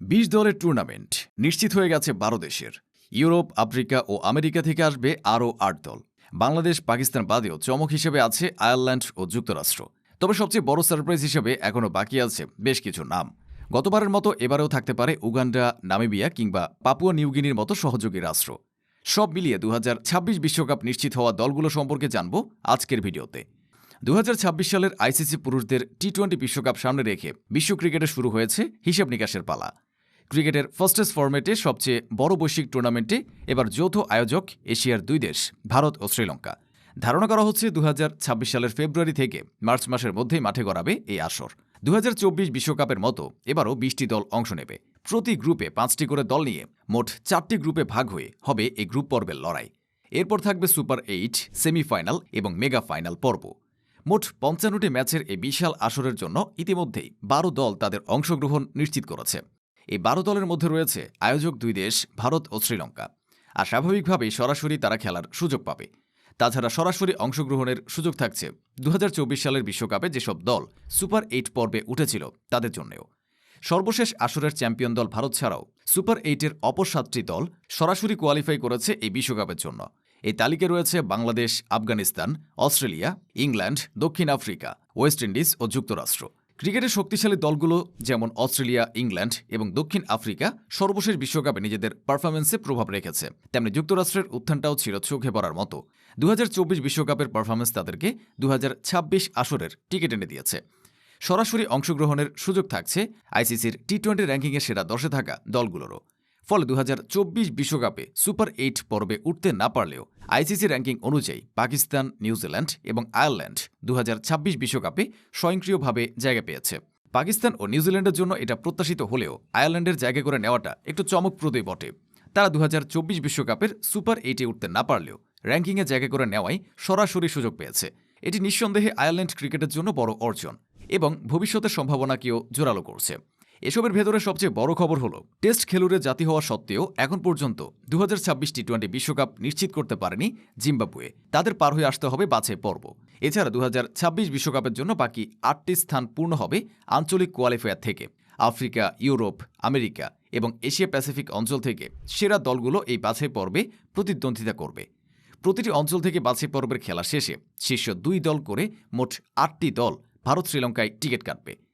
বিশ দলের টুর্নামেন্ট নিশ্চিত হয়ে গেছে বারো দেশের। ইউরোপ, আফ্রিকা ও আমেরিকা থেকে আসবে আরও আট দল। বাংলাদেশ, পাকিস্তান বাদেও চমক হিসেবে আছে আয়ারল্যান্ড ও যুক্তরাষ্ট্র। তবে সবচেয়ে বড় সারপ্রাইজ হিসেবে এখনও বাকি আছে বেশ কিছু নাম। গতবারের মতো এবারেও থাকতে পারে উগান্ডা, নামিবিয়া কিংবা পাপুয়া নিউগিনির মতো সহযোগী রাষ্ট্র। সব মিলিয়ে দু বিশ্বকাপ নিশ্চিত হওয়া দলগুলো সম্পর্কে জানব আজকের ভিডিওতে। দু হাজার ছাব্বিশ সালের আইসিসি পুরুষদের টি টোয়েন্টি বিশ্বকাপ সামনে রেখে বিশ্ব ক্রিকেটে শুরু হয়েছে হিসাব নিকাশের পালা। ক্রিকেটের ফার্স্টেস্ট ফরম্যাটে সবচেয়ে বড় বৈশ্বিক টুর্নামেন্টে এবার যৌথ আয়োজক এশিয়ার দুই দেশ, ভারত ও শ্রীলঙ্কা। ধারণা করা হচ্ছে দু হাজার ছাব্বিশ সালের ফেব্রুয়ারি থেকে মার্চ মাসের মধ্যেই মাঠে গড়াবে এই আসর। দু বিশ্বকাপের মতো এবারও বিশটি দল অংশ নেবে। প্রতি গ্রুপে পাঁচটি করে দল নিয়ে মোট চারটি গ্রুপে ভাগ হয়ে হবে এই গ্রুপ পর্বের লড়াই। এরপর থাকবে সুপার এইট, সেমিফাইনাল এবং মেগা ফাইনাল পর্ব। মোট পঞ্চান্নটি ম্যাচের এই বিশাল আসরের জন্য ইতিমধ্যেই বারো দল তাদের অংশগ্রহণ নিশ্চিত করেছে। এই বারো দলের মধ্যে রয়েছে আয়োজক দুই দেশ, ভারত ও শ্রীলঙ্কা। আর স্বাভাবিকভাবেই সরাসরি তারা খেলার সুযোগ পাবে। তাছাড়া সরাসরি অংশগ্রহণের সুযোগ থাকছে দু হাজার চব্বিশ সালের বিশ্বকাপে যেসব দল সুপার এইট পর্বে উঠেছিল তাদের জন্যও। সর্বশেষ আসরের চ্যাম্পিয়ন দল ভারত ছাড়াও সুপার এইটের অপর সাতটি দল সরাসরি কোয়ালিফাই করেছে এই বিশ্বকাপের জন্য। এই তালিকায় রয়েছে বাংলাদেশ, আফগানিস্তান, অস্ট্রেলিয়া, ইংল্যান্ড, দক্ষিণ আফ্রিকা, ওয়েস্ট ইন্ডিজ ও যুক্তরাষ্ট্র। ক্রিকেটের শক্তিশালী দলগুলো যেমন অস্ট্রেলিয়া, ইংল্যান্ড এবং দক্ষিণ আফ্রিকা সর্বশেষ বিশ্বকাপে নিজেদের পারফরমেন্সে প্রভাব রেখেছে। তেমনি যুক্তরাষ্ট্রের উত্থানটাও ছিল চোখে পড়ার মতো। দু বিশ্বকাপের পারফরমেন্স তাদেরকে দু হাজার ছাব্বিশ আসরের টিকিট এনে দিয়েছে। সরাসরি অংশগ্রহণের সুযোগ থাকছে আইসিসির টি টোয়েন্টি র্যাঙ্কিংয়ের সেরা দশে থাকা দলগুলোরও। ফলে দু বিশ্বকাপে সুপার এইট পর্বে উঠতে না পারলেও আইসিসি র্যাঙ্কিং অনুযায়ী পাকিস্তান, নিউজিল্যান্ড এবং আয়ারল্যান্ড দু বিশ্বকাপে স্বয়ংক্রিয়ভাবে জায়গা পেয়েছে। পাকিস্তান ও নিউজিল্যান্ডের জন্য এটা প্রত্যাশিত হলেও আয়ারল্যান্ডের জায়গা করে নেওয়াটা একটু চমকপ্রদই বটে। তারা দু বিশ্বকাপের সুপার এইটে উঠতে না পারলেও র্যাঙ্কিংয়ে জায়গা করে নেওয়াই সরাসরি সুযোগ পেয়েছে। এটি নিঃসন্দেহে আয়ারল্যান্ড ক্রিকেটের জন্য বড় অর্জন এবং ভবিষ্যতের সম্ভাবনাকেও জোরালো করছে। এসবের ভেতরে সবচেয়ে বড় খবর হলো, টেস্ট খেলুড়ে জাতি হওয়া সত্ত্বেও এখন পর্যন্ত দু টি টোয়েন্টি বিশ্বকাপ নিশ্চিত করতে পারেনি জিম্বাবুয়ে। তাদের পার হয়ে আসতে হবে বাছাই পর্ব। এছাড়া দু বিশ্বকাপের জন্য বাকি আটটি স্থান পূর্ণ হবে আঞ্চলিক কোয়ালিফায়ার থেকে। আফ্রিকা, ইউরোপ, আমেরিকা এবং এশিয়া প্যাসিফিক অঞ্চল থেকে সেরা দলগুলো এই বাছাই পর্বে প্রতিদ্বন্দ্বিতা করবে। প্রতিটি অঞ্চল থেকে বাছাই পর্বের খেলা শেষে শীর্ষ দুই দল করে মোট আটটি দল ভারত শ্রীলঙ্কায় টিকিট কাটবে।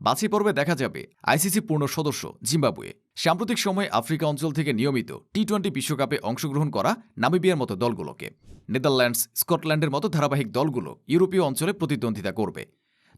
বাছাই পর্বে দেখা যাবে আইসিসি পূর্ণ সদস্য, জিম্বাবুয়ে। সাম্প্রতিক সময়ে আফ্রিকা অঞ্চল থেকে নিয়মিত টি টোয়েন্টি বিশ্বকাপে অংশগ্রহণ করা নামিবিয়ার মতো দলগুলোকে। নেদারল্যান্ডস, স্কটল্যান্ডের মতো ধারাবাহিক দলগুলো ইউরোপীয় অঞ্চলে প্রতিদ্বন্দ্বিতা করবে।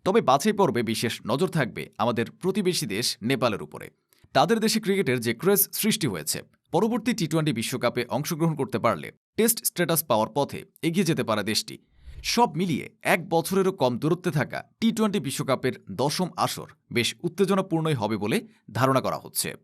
তবে বাছাই পর্বে বিশেষ নজর থাকবে আমাদের প্রতিবেশী দেশ নেপালের উপরে। তাদের দেশে ক্রিকেটের যে ক্রেজ সৃষ্টি হয়েছে, পরবর্তী টি টোয়েন্টি বিশ্বকাপে অংশগ্রহণ করতে পারলে টেস্ট স্ট্যাটাস পাওয়ার পথে এগিয়ে যেতে পারে দেশটি। সব মিলিয়ে এক বছরেরও কম দূরত্বে থাকা টি টোয়েন্টি বিশ্বকাপের দশম আসর বেশ উত্তেজনাপূর্ণই হবে বলে ধারণা করা হচ্ছে।